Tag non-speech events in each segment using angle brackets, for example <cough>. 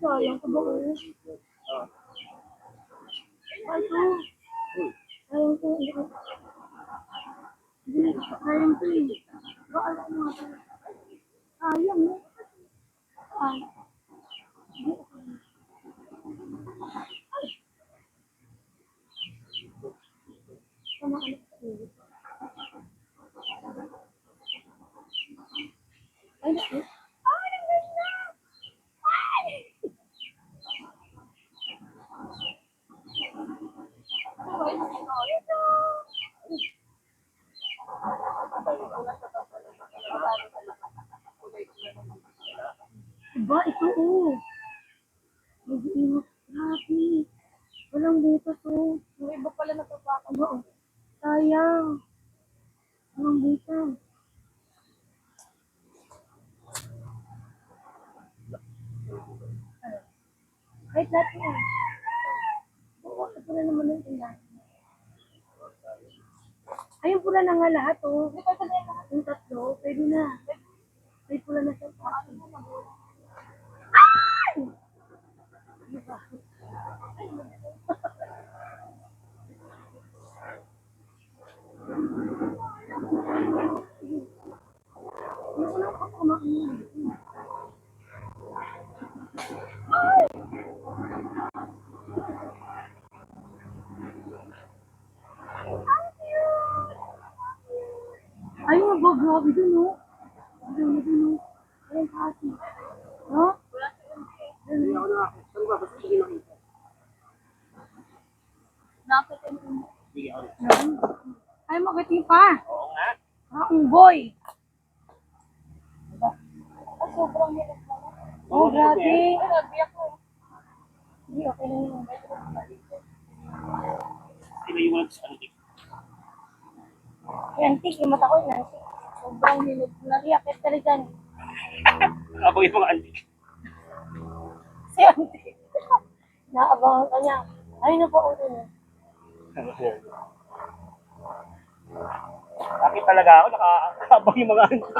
Sayang, sabaw eh. Ay, ito. Sayang ko. Sayang to eh. Baka alam mo nga to. Sayang eh. Ay. Hindi ako. Ay. Tama ka na. Ay, naku. Ay, naganda! Ay! Ay, ito. Diba, ito oh. Nag-iingat. Grabe. Walang dito to. Yung iba pala natapakan mo. oh. Sayang. Walang dito. Kahit natin yan. Oo, naman yung ilan. Ayun pula na nga lahat, oh. Lahat. Yung tatlo, pwede na. May pula na siya. Ay! Ano ba? Ayoko na ako kumain. Ayun, ba, grabe dun, oh. Ayun, na dun, oh. Ayun, kasi. No? Hindi ako nakakita. Saan ba? Basta hindi nakita. Hindi ako. Ay, magati pa. Oo nga. Akong boy. Ah, sobrang hirap na. Oh, grabe. Ay, grabe ako. Hindi, okay lang yun. Sila yung walang antik. Antik, yung mata ko yun, antik. Sobrang hilig. Nariakit rin dyan. Ako yung mga antik. Si antik. <laughs> Naabangan ka niya. Ay, na ako dun. Bakit talaga ako? Nakakabang yung mga antik.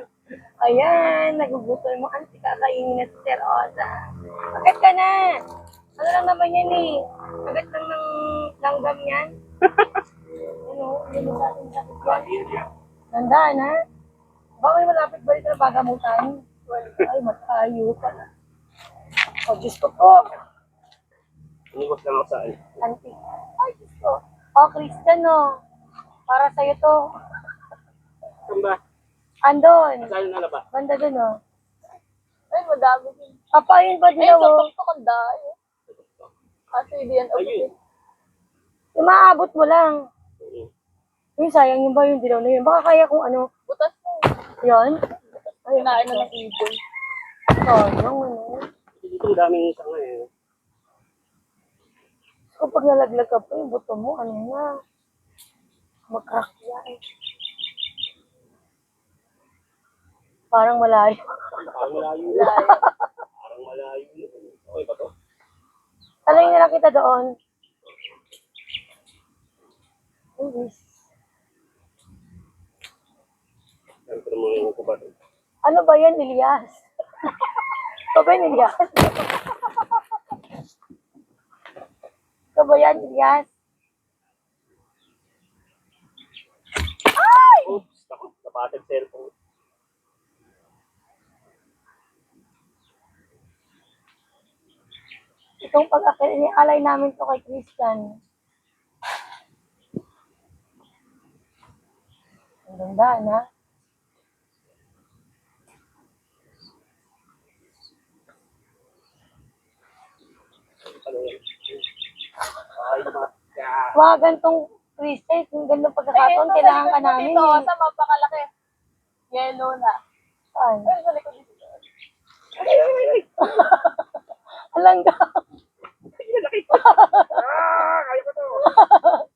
<laughs> Ayan, nagugutol mo. Antik kakainin na si Sir Oza. Agad ka na. Ano lang naman yan eh. Agad lang ng langgam yan. <laughs> ano, hindi sa atin sakit yan. Tandaan ha. Baka may malapit balik na bagamutan. Ay, matayo ka na. Oh, Diyos ko po. Iniwas lang ako sa ano. Antik. Ay, Diyos ko. Oh, Christian, no. Para sa'yo to. Saan ba? Andon. Saan na ba? Banda dun, oh. Ay, madami din. Papayin ba Ay, din sa ako? tuktok ang dahil. Kasi hindi yan Ayun. Yung maaabot mo lang. Oo. Yung sayang yung ba yung dilaw na yun. Baka kaya kung ano. Butas eh. Yun. Ay, Kinain na ng ibon. sayang ano. Dito ang daming sanga eh. Kapag nalaglag ka pa yung buto mo, ano na. Mag-crack yan. Parang malayo. Parang malayo na. <laughs> Parang malayo na. Okay ba to? Talay na lang kita doon. To? Ano ba yan, Elias? <laughs> Ito ba yan, Elias? <laughs> Ito ba yan, Elias? Oops! Ako, napatag cellphone. Itong pag-akit, inialay namin to kay Christian. Ang ganda, na? Ano yan? Ay, maka. Mga gantong Christian, yung gandang pagkakataon, kailangan ka namin. Dito, eh. sa mapakalaki. Yellow na. Saan? Ay, sa likod dito. <laughs> Alangga. Ah! Kaya ko to! <laughs>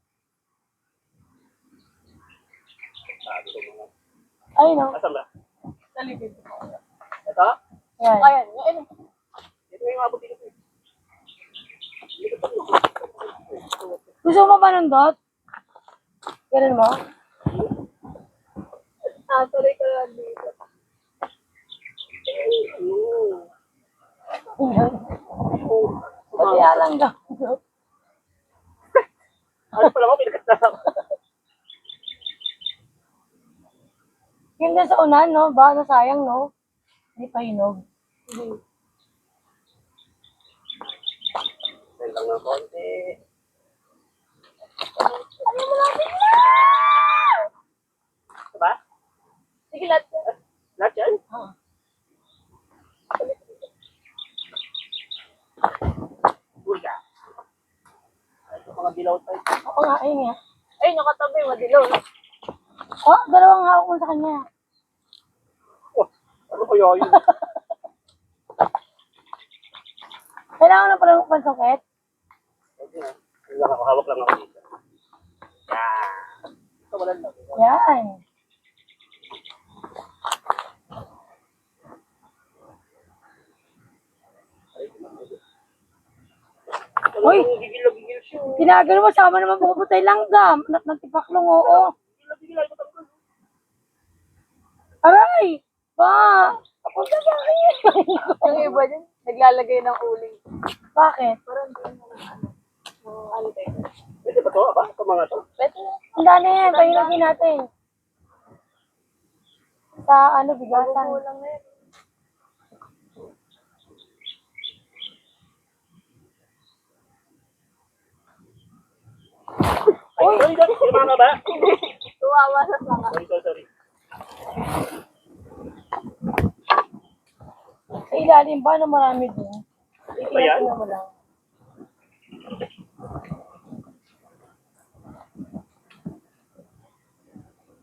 Ay, no. Asan ba? Talibid ko. Ito? Yan. Ayan, yan. Ito yung abutin ko. eh. Gusto mo ba ng dot? Ganun mo? Ah, tuloy ko lang dito. Kaya lang daw. Ano pala mo, pinagkasama. Yun din sa unan, no? Ba, sayang, no? Hindi pa hinog. Dahil lang ng konti. Ano mo natin na? Diba? Sige, lahat. Lahat yan? Ka. Ay, ito mga dilaw tayo. Oo nga, ayun nga. Ayun, yung katabi, madilaw. Oh, dalawang hawak mo sa kanya. Oh, ano kaya yun? <laughs> Kailangan na pala ng pansukit. Ayun na. Nakakahawak lang ako dito. Yan. Ito wala lang. Yan. Uy! Uy! Gigil-gigil siya. Ginagano mo, sama naman puputay langgam. Anak ng tipaklong, oo. Aray! Ba! Kapunta sa akin yan. Yung iba din, naglalagay ng uling. Bakit? Parang di mo ano. Ano ba yun? Pwede ba to? Aba? Ito mga to? Pwede na. Ang dami yan. Pahilagin natin. Sa ano, bigasan. Kulang na yun. Ay, sorry, sorry. Yung mga ba? Tuwawa sa sanga. Sorry, sorry, sorry. Sa ilalim ba na marami din? Ba yan? Iiyakin mo lang.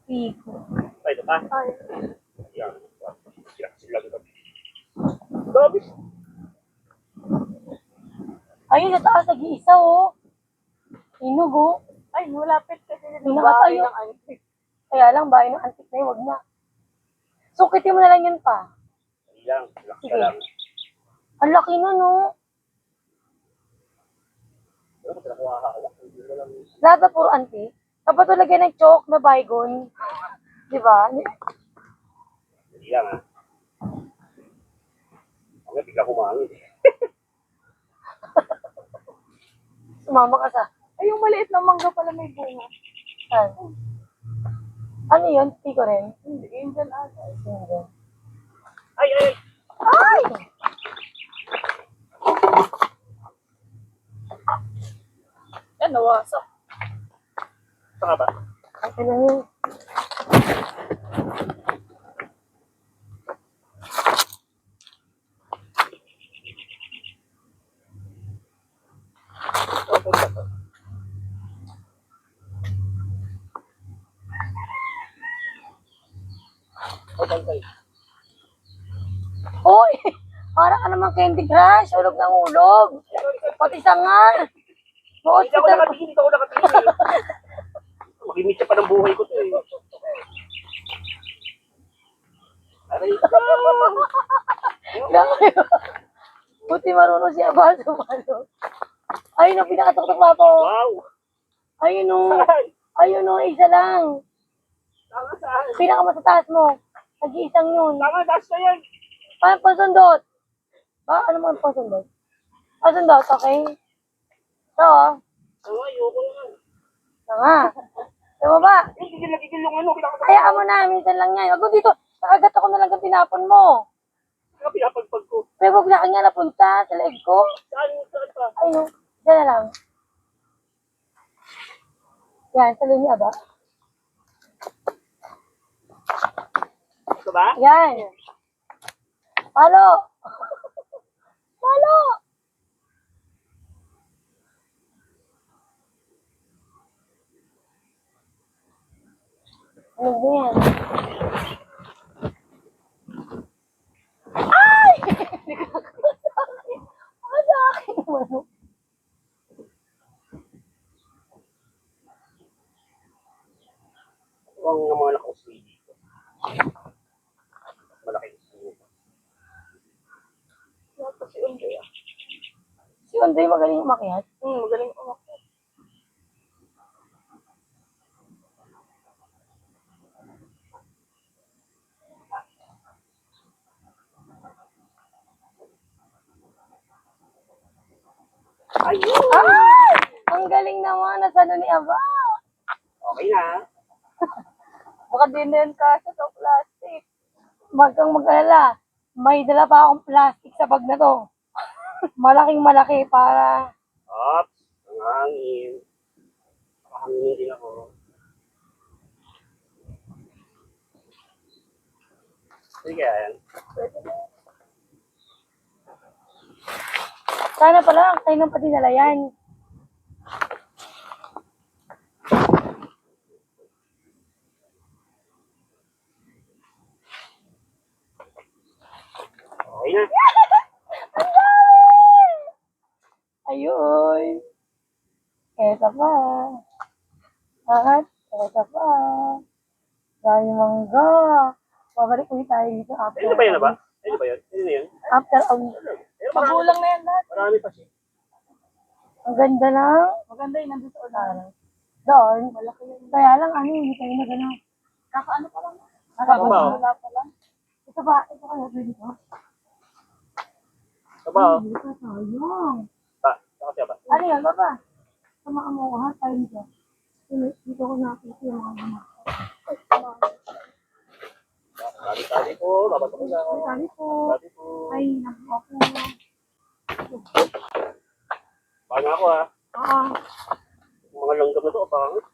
Piko. Ay, ito pa. Ay, Yan. Sila ito. Dami. Ayun, sa taas, nag-iisa, oh. Inog, oh. ay, malapit kasi Hindi dito nakatayo. bahay ng antik. Kaya lang, bahay ng antik na yun, wag na. Sukitin mo na lang yun pa. Yan. Relax ka Sige. lang. Ang laki na, no? Pero kung sila hahawak, hindi mo lang. Lahat na puro antik. Kapag ito lagyan ng chalk na bygone. Di ba? Hindi lang ha. Okay, bigla kumangin. <laughs> Sumama ka sa... Ay, yung maliit na mangga pala may bunga. Saan? Ano yun? Piko rin? Hindi, angel ata. Hindi. Ay, ay, ay. Ay! Yan, nawasak. Saka ba? Okay lang yun. Ay, ay, ay. Uy! <laughs> Para ka naman Candy Crush. Ulog ng ulog. Pati sanga. Buot Hindi ako kita. nakatingin, hindi ako nakatingin. eh. <laughs> Mag-imitsa pa ng buhay ko to eh. Aray ka! Grabe. Buti marunong si Abal sumalo. Ayun ang pinakatuktok na po. Wow! Ayun o. Ay! Ayun o, isa lang. Tama saan? Pinakamatataas mo. Nag-iisang yun. Tama, taas na yan! Ano pansundot? Ba, ano mga pansundot? Pansundot, okay? Ito o. Tama, ayoko na. Ito nga. Mo ba? Yung gigil na gigil yung ano, kinakatakot. Hayaan mo na, minsan lang yan. Wag mo dito. Nakagat ako na lang ang tinapon mo. Kaya pinapagpag ko. Pero huwag na kanya napunta sa leeg ko. Saan, saan pa? Ayun o. Diyan na lang. Yan, sa linya ba? Ito ba? Yan. Palo. Palo. Ano ba yan? Ondoy ah. Si Ondoy magaling umakyat. Hmm, magaling umakyat. Ayun! Ay! Ang galing naman. Nasano ni Aba? Okay na. <laughs> Baka din na kasha sa plastic. Wag kang mag-alala. May dala pa akong plastic sa bag na to. Malaking malaki para... Ops! Ang hangin. Hangin din ako. Sige, ayan. Sana pala, kayo nang pati nala yan. Okay na. Ayun. Eto pa. At, eto pa. Dahil mangga. Babalik ulit tayo dito after. Ayun na ba yun na ba? Ayun na ba yun? Ayun na yun? After a marami, Magulang na yan lahat. marami pa siya. Ang ganda lang. Maganda yun, nandun sa unahan. Doon. Malaki yun. Kaya lang, ano, hindi tayo na gano'n. Kakaano pa lang. Ba? oh? Pa lang. Ito ba? Ito kaya pwede ko? Ito ba? oh? Ito siya ba? Ano yan, baba? Sama ka mo ha, tayo dito. Dito- ko nakita yung mga mama. Sabi-sabi po, babato ko lang. Sabi ko, Sabi po. ay, naku ako. Paano ako ha? Ah, Yung Mga langgam na to, pangit.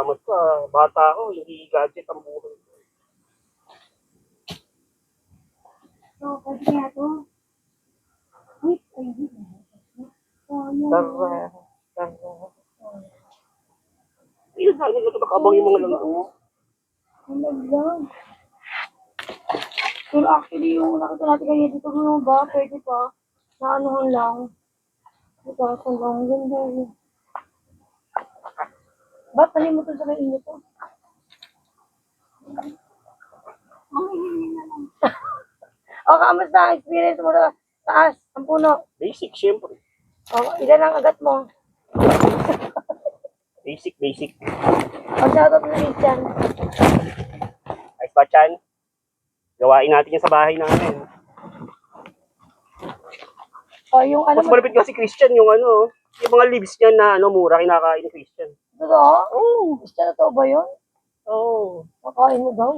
Salamat pa. Bata ako, hindi gadget ang buhay. ko. so, pwede to? Wait, hindi. Sayang. Tara. Tara. Ayun, sabi ko nakabang yung mga langgam. Ang lang. Pero actually, yung nakita natin kanina dito, ano ba? Pwede pa. Naanuhan lang. Itasan lang. Ang Ganda eh. Ba't nalimutan sa inyo to? Manghihingi na lang. <laughs> O, kamusta ang experience mo sa taas? Ang puno. Basic, syempre. O, ilan ang agat mo? <laughs> Basic, basic. Ang shoutout na Christian. Ayos ba, Chan? Gawain natin yan sa bahay namin. O, yung ano Mas mo. malapit kasi Christian yung ano, yung mga leaves niya na ano, mura kinakain ni Christian. Totoo? Oh, Christian, totoo ba yun? oh. Makain mo daw.